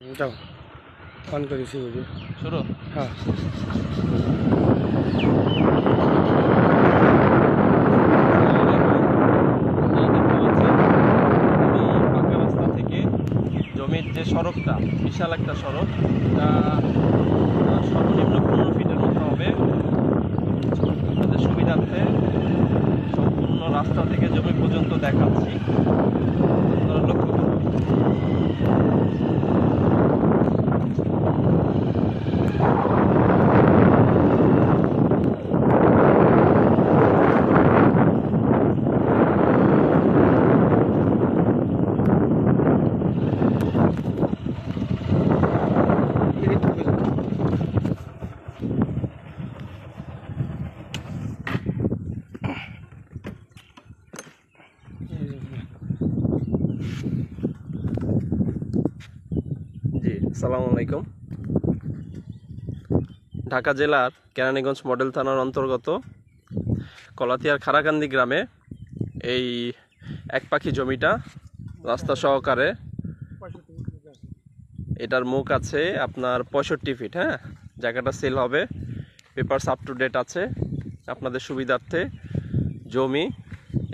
যাও। অন করেছি শুরু? হ্যাঁ। থেকে জমির যে সড়কটা বিশাল একটা সড়ক আহ, সর্বনিম্ন পনেরো ফিটের মতো হবে। আপনাদের সুবিধার্থে সম্পূর্ণ রাস্তা থেকে জমি পর্যন্ত দেখাচ্ছি। সালাম আলাইকুম। ঢাকা জেলার কেরানীগঞ্জ মডেল থানার অন্তর্গত কলাতিয়ার খারাকান্দি গ্রামে এই এক পাখি জমিটা রাস্তা সহকারে এটার মুখ আছে আপনার পঁয়ষট্টি ফিট হ্যাঁ? জায়গাটা সেল হবে। পেপারস আপ টু ডেট আছে। আপনাদের সুবিধার্থে জমি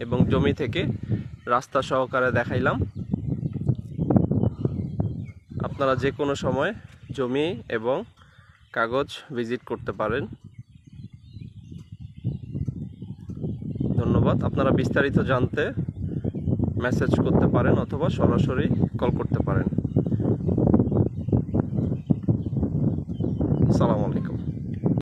এবং জমি থেকে রাস্তা সহকারে দেখাইলাম। আপনারা যে কোনো সময় জমি এবং কাগজ ভিজিট করতে পারেন। ধন্যবাদ। আপনারা বিস্তারিত জানতে মেসেজ করতে পারেন অথবা সরাসরি কল করতে পারেন। সালাম আলাইকুম।